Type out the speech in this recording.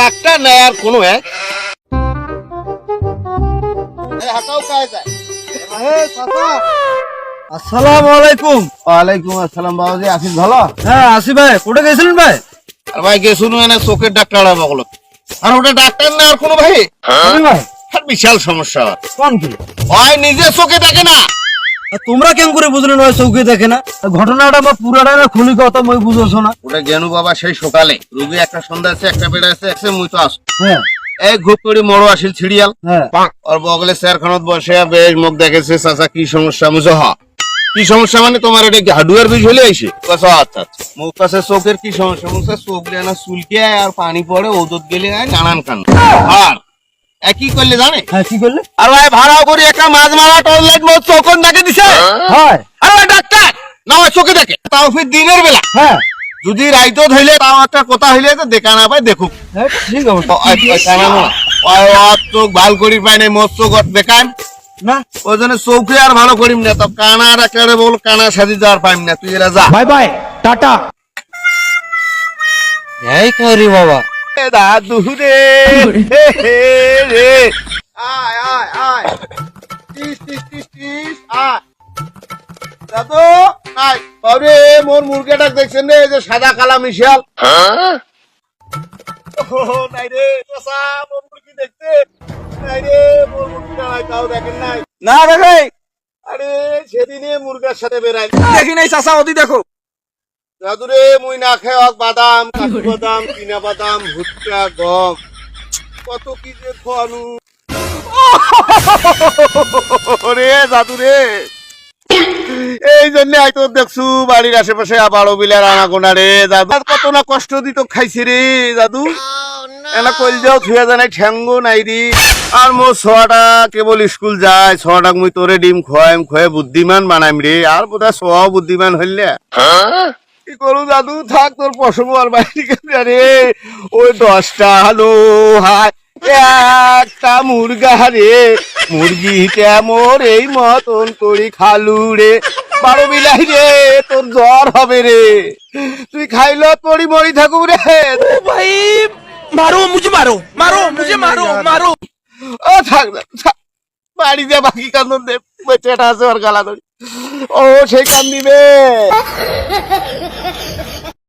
Doctor নাই আর কোনো এক। হাতাও কাজ আসসালামু আলাইকুম। ওয়ালাইকুম আসসালাম বাবাজি। ভালো? হ্যাঁ আসি ভাই কোটে গেছিলেন ভাই? আর ভাই গে শুনু এনে চোখের ডাক্তার আর বগল আর ওটা ডাক্তার না আর কোনো ভাই? ভাই। বিশাল সমস্যা। কোন কি? হয় নিজে চোখে দেখে না। তোমরা কেন করে বুঝলে ওই চৌকি দেখে না? ঘটনাটা বা পুরাটা না খুলি কথা মই বুঝোছো না। ওটা জ্ঞানু বাবা সেই সকালে। রুগী একটা সন্ধ্যা আছে একটা বেড়া আছে একসে মুই তো আস হ্যাঁ। এই ঘুপ করে মরো আসিল ছিড়িয়াল। হ্যাঁ। ওর বগলে স্যার খানত বসে বেশ মুখ দেখেছে চাচা কি সমস্যা? মুঝে হ কি সমস্যা মানে তোমার এটা হাডুয়ার বীজ হলে আইসে আচ্ছা আচ্ছা। মুখ কাছে চোখের কি সমস্যা? মুখ চোখ না চুলকে আর পানি পড়ে ওষুধ গেলে নানান কান আর কি করলে জানে? হ্যাঁ কি করলে? আর ভাই ভাড়াও করে একটা মাছ মারা টয়লেট মোট চোখন দেখে দিছে। হয়। আর ভাই ডাক্তার না চোখে দেখে। তাও ফির দিনের বেলা। হ্যাঁ। যদি রাইতো ধইলে তাও একটা কথা হইলে তো দেখা না পাই দেখুক ঠিক আছে। চোখ ভালো করি পাই নাই চোখ দেখান না। ওই জন্য চৌকে আর ভালো করিম না তো একেবারে বল কানা সাজি যাওয়ার পাইম না তুই এরা যা। Bye bye tata. এই করি বাবা। দাদু রে হে, হে, রে আয় আয় আয়। টিস টিস টিস টিস আয়। দাদু আয়। বাবরে মোর মুরগিটা দেখছেন রে এই যে সাদা কালা মিশাল। ও নাই রে চাচা মোর মুরগি দেখতে। নাই রে মোর মুরগিটা নাই তাও দেখেন নাই। না দেখে আরে সেদিনে মুরগার সাথে বেড়াই দেখি নাই চাচা ওদি দেখো। দাদুরে মুই না খেয়ে বাদাম কাজু বাদাম কিনা বাদাম ভুট্টা গম। কত কি যে খানু রে দাদুরে। এই জন্য আই তোর দেখছু বাড়ির আশেপাশে বারো বিলার আনাগোনা রে। দাদু কত না কষ্ট দিত খাইছি রে দাদু। এনা কইল যাও থুয়া জানাই ঠ্যাঙ্গো নাই রি। আর মোর ছোয়াটা কেবল স্কুল যায় ছোয়াটাক মুই তোরে ডিম খোয়াইম খোয়ে বুদ্ধিমান বানাইম রে। আর বোধহয় ছোয়া বুদ্ধিমান হইলে কি করু দাদু? থাক তোর পশম আর বাইরে রে ওই দশটা হালো হাই একটা মুরগা রে মুরগিটা মোর এই মতন করি খালু রে। বারো বিলাই রে তোর জ্বর হবে রে। তুই খাইল পড়ি মরি থাকুক রে। ভাই মারো মুঝে মারো মারো মুঝে মারো মারো। ও থাক না, বাড়ি যা বাকি কান্দন দে। বেচাটা আছে ওর গালা ধরি। ও সেই কান্দিবে